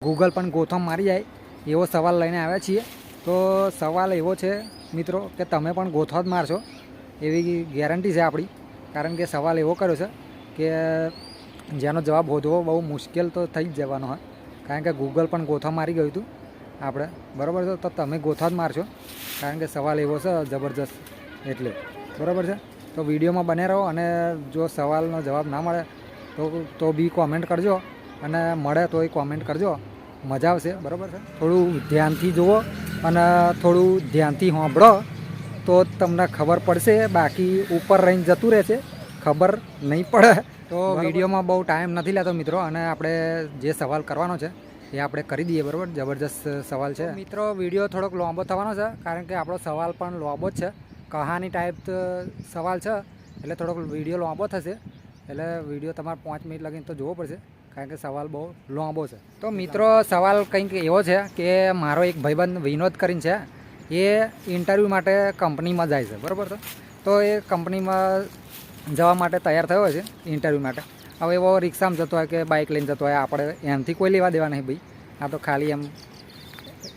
Google પણ ગોથમ મારી જાય એવો સવાલ લઈને આવ્યા છીએ. તો સવાલ એવો છે મિત્રો કે તમે પણ ગોથો જ મારશો એવી ગેરંટી છે આપણી. કારણ કે સવાલ એવો કર્યો છે કે જેનો જવાબ શોધવો બહુ મુશ્કેલ તો થઈ જ જવાનો હોય. કારણ કે ગૂગલ પણ ગોથો મારી ગયું હતું આપણે. બરાબર છે? તો તમે ગોથો જ મારશો. કારણ કે સવાલ એવો છે જબરજસ્ત એટલે. બરાબર છે? તો વિડીયોમાં બને રહો અને જો સવાલનો જવાબ ના મળે તો તો બી કોમેન્ટ કરજો અને મળે તો એ કોમેન્ટ કરજો. મજા આવશે બરાબર છે? થોડું ધ્યાનથી જુઓ અને થોડું ધ્યાનથી સાંભળો તો તમને ખબર પડશે બાકી ઉપર રહીને જતું રહેશે ખબર નહીં પડે. તો વિડીયોમાં બહુ ટાઈમ નથી લેતો મિત્રો અને આપણે જે સવાલ કરવાનો છે એ આપણે કરી દઈએ બરાબર? જબરજસ્ત સવાલ છે. મિત્રો વીડિયો થોડોક લાંબો થવાનો છે કારણ કે આપણો સવાલ પણ લાંબો જ છે. કહાની ટાઈપ સવાલ છે એટલે થોડોક વીડિયો લાંબો થશે. એટલે વીડિયો તમારે પાંચ મિનિટ લગીને તો જોવો પડશે. કારણ કે સવાલ બહુ લાંબો છે. તો મિત્રો, સવાલ કંઈક એવો છે કે મારો એક ભાઈબંધ વિનોદ કરીને છે, એ ઇન્ટરવ્યૂ માટે કંપનીમાં જાય છે. બરાબર છે? તો એ કંપનીમાં જવા માટે તૈયાર થયો છે ઇન્ટરવ્યૂ માટે. હવે એવો રિક્ષામાં જતો હોય કે બાઇક લઈને જતો હોય, આપણે એમથી કોઈ લેવા દેવા નહીં ભાઈ. આ તો ખાલી એમ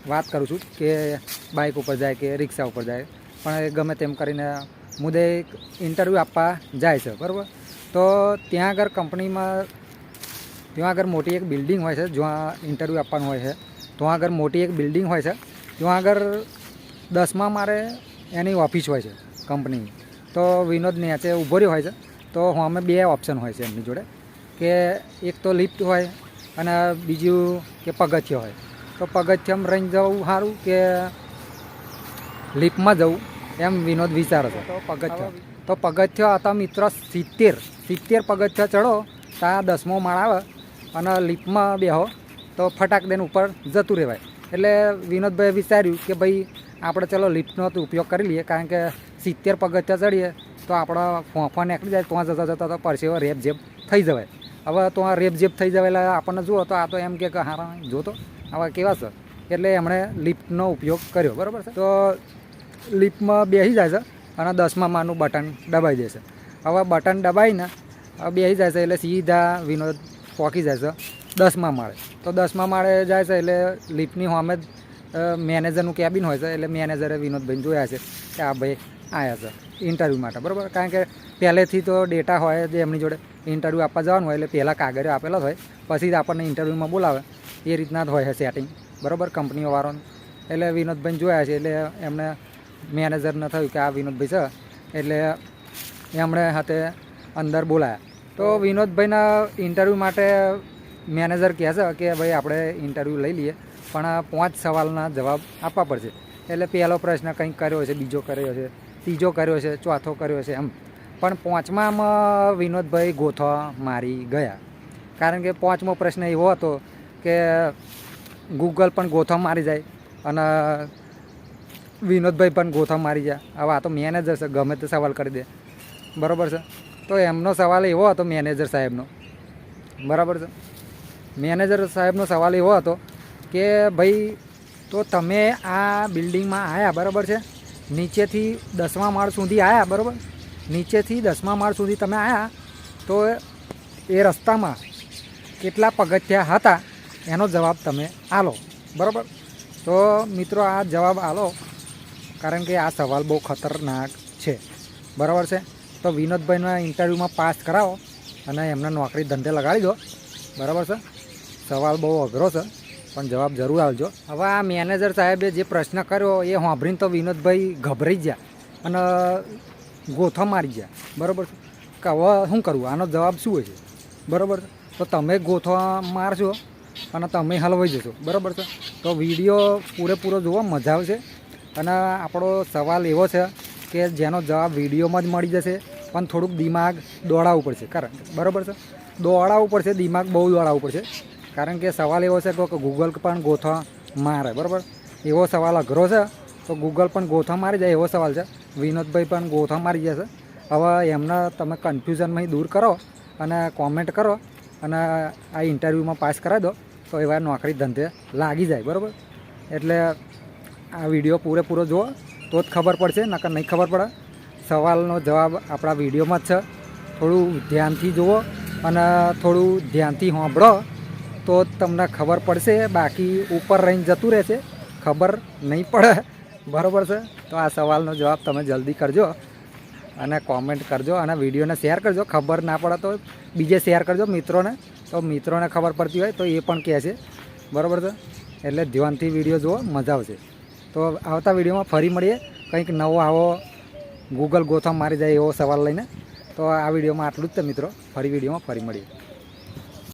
વાત કરું છું કે બાઇક ઉપર જાય કે રિક્ષા ઉપર જાય. પણ એ ગમે તેમ કરીને મુદ્દે ઇન્ટરવ્યૂ આપવા જાય છે. બરાબર? તો ત્યાં આગળ કંપનીમાં ત્યાં આગળ મોટી એક બિલ્ડિંગ હોય છે જ્યાં ઇન્ટરવ્યૂ આપવાનું હોય છે. ત્યાં આગળ મોટી એક બિલ્ડિંગ હોય છે ત્યાં આગળ દસમા મારે એની ઓફિસ હોય છે કંપનીની તો વિનોદ નેચે ઊભો રહ્યો હોય છે તો અમે બે ઓપ્શન હોય છે એમની જોડે. કે એક તો લિફ્ટ હોય અને બીજું કે પગથિયો હોય. તો પગથિયામાં રહીને જવું સારું કે લિફ્ટમાં જવું? એમ વિનોદ વિચારે છે. તો પગથિયો. તો પગથિયો હતા મિત્રો સિત્તેર સિત્તેર પગથિયા ચડો ત્યાં દસમો માળ આવે અને લિફ્ટમાં બેહો તો ફટાક દઈને ઉપર જતું રહેવાય. એટલે વિનોદભાઈએ વિચાર્યું કે ભાઈ આપણે ચલો લિફ્ટનો તો ઉપયોગ કરી લઈએ, કારણ કે સિત્તેર પગથિયા ચડીએ તો આપણો ફોફા નીકળી જાય ત્યાં જતા જતા તો પરસેવો રેપ જેપ થઈ જવાય. હવે તો આ રેપ જેપ થઈ જવાય એટલે આપણને જુઓ તો આ તો એમ કે હા જો તો, આવા કેવા છે. એટલે એમણે લિફ્ટનો ઉપયોગ કર્યો, બરાબર છે? તો લિફ્ટમાં બેસી જાય છે અને દસમા માનું બટન દબાઈ જશે હવે બટન દબાઈને બેસી જાય છે એટલે સીધા વિનોદ પહોંચી જાય છે. દસમા માળે. તો દસમા માળે જાય છે એટલે લિફ્ટની સામે જ મેનેજરનું કેબિન હોય છે એટલે મેનેજરે વિનોદભાઈ જોયા છે કે આ ભાઈ આવ્યા છે ઇન્ટરવ્યૂ માટે. બરાબર? કારણ કે પહેલેથી તો ડેટા હોય જે, એમની જોડે ઇન્ટરવ્યૂ આપવા જવાનું હોય એટલે પહેલાં કાગળિયો આપેલો હોય. પછી જ આપણને ઇન્ટરવ્યૂમાં બોલાવે. એ રીતના જ હોય છે સેટિંગ બરાબર? કંપનીઓવાળાનું એટલે વિનોદભાઈ જોયા છે એટલે એમને મેનેજરને થયું કે આ વિનોદભાઈ છે. એટલે એમણે હાથે અંદર બોલાયા. તો વિનોદભાઈના ઇન્ટરવ્યૂ માટે મેનેજર કહે છે કે ભાઈ આપણે ઇન્ટરવ્યૂ લઈ લઈએ, પણ પાંચ સવાલના જવાબ આપવા પડશે. એટલે પહેલો પ્રશ્ન કંઈક કર્યો છે બીજો કર્યો છે ત્રીજો કર્યો છે ચોથો કર્યો છે એમ. પણ પાંચમામાં વિનોદભાઈ ગોથો મારી ગયા. કારણ કે પાંચમો પ્રશ્ન એવો હતો કે ગૂગલ પણ ગોથો મારી જાય અને વિનોદભાઈ પણ ગોથા મારી જાય. હવે આ તો મેનેજર છે, ગમે તે સવાલ કરી દે. બરાબર છે? તો એમનો સવાલ એવો હતો મેનેજર સાહેબનો. બરાબર છે? મેનેજર સાહેબનો સવાલ એવો હતો કે ભાઈ, તો તમે આ બિલ્ડિંગમાં આવ્યા બરાબર છે? નીચેથી દસમા માળ સુધી આવ્યા બરાબર? નીચેથી દસમા માળ સુધી તમે આવ્યા તો એ રસ્તામાં કેટલા પગથિયા હતા? એનો જવાબ તમે આલો, બરાબર? તો મિત્રો, આ જવાબ આલો, કારણ કે આ સવાલ બહુ ખતરનાક છે. બરાબર છે? તો વિનોદભાઈના ઇન્ટરવ્યૂમાં પાસ કરાવો અને એમને નોકરી ધંધે લગાડી દો. બરાબર છે? સવાલ બહુ અઘરો છે, પણ જવાબ જરૂર આવજો હવે આ મેનેજર સાહેબે જે પ્રશ્ન કર્યો એ સાંભળીને તો વિનોદભાઈ ગભરાઈ ગયા અને ગોથો મારી ગયા. બરાબર છે? કે હવે શું કરવું? આનો જવાબ શું હોય છે? બરાબર તો તમે ગોથા મારશો અને તમે હલવાઈ જશો. બરાબર છે? તો વીડિયો પૂરેપૂરો જોવા મજા આવશે. અને આપણો સવાલ એવો છે કે જેનો જવાબ વિડીયોમાં જ મળી જશે, પણ થોડુંક દિમાગ દોડાવવું પડશે. કારણ બરાબર છે? દોડાવવું પડશે, દિમાગ બહુ દોડાવવું પડશે. કારણ કે સવાલ એવો છે કે ગૂગલ પણ ગોથા મારે, બરાબર? એવો સવાલ અઘરો છે, તો ગૂગલ પણ ગોથા મારી જાય એવો સવાલ છે. વિનોદભાઈ પણ ગોથા મારી જશે. હવે એમને તમે કન્ફ્યુઝનમાંથી દૂર કરો અને કોમેન્ટ કરો અને આ ઇન્ટરવ્યૂમાં પાસ કરાવી દો, તો એવા નોકરી ધંધે લાગી જાય, બરાબર? એટલે આ વીડિયો પૂરેપૂરો જુઓ. તો જ ખબર પડશે, નકર નહીં ખબર પડે. સવાલનો જવાબ આપણા વિડીયોમાં જ છે. થોડું ધ્યાનથી જુઓ અને થોડું ધ્યાનથી સાંભળો, તો તમને ખબર પડશે. બાકી ઉપર રહીને જતું રહેશે. ખબર નહીં પડે. બરાબર છે? તો આ સવાલનો જવાબ તમે જલ્દી કરજો અને કોમેન્ટ કરજો અને વિડીયોને શેર કરજો. ખબર ના પડે તો બીજે શેર કરજો મિત્રોને. તો મિત્રોને ખબર પડતી હોય તો એ પણ કહે છે. બરાબર છે? એટલે ધ્યાનથી વીડિયો જુઓ, મજા આવશે. તો આવતા વિડીયોમાં ફરી મળીએ. કંઈક નવો આવો ગૂગલ ગોથમ મારી જાય એવો સવાલ લઈને. તો આ વિડીયોમાં આટલું જ છે મિત્રો. ફરી વિડીયોમાં ફરી મળીએ.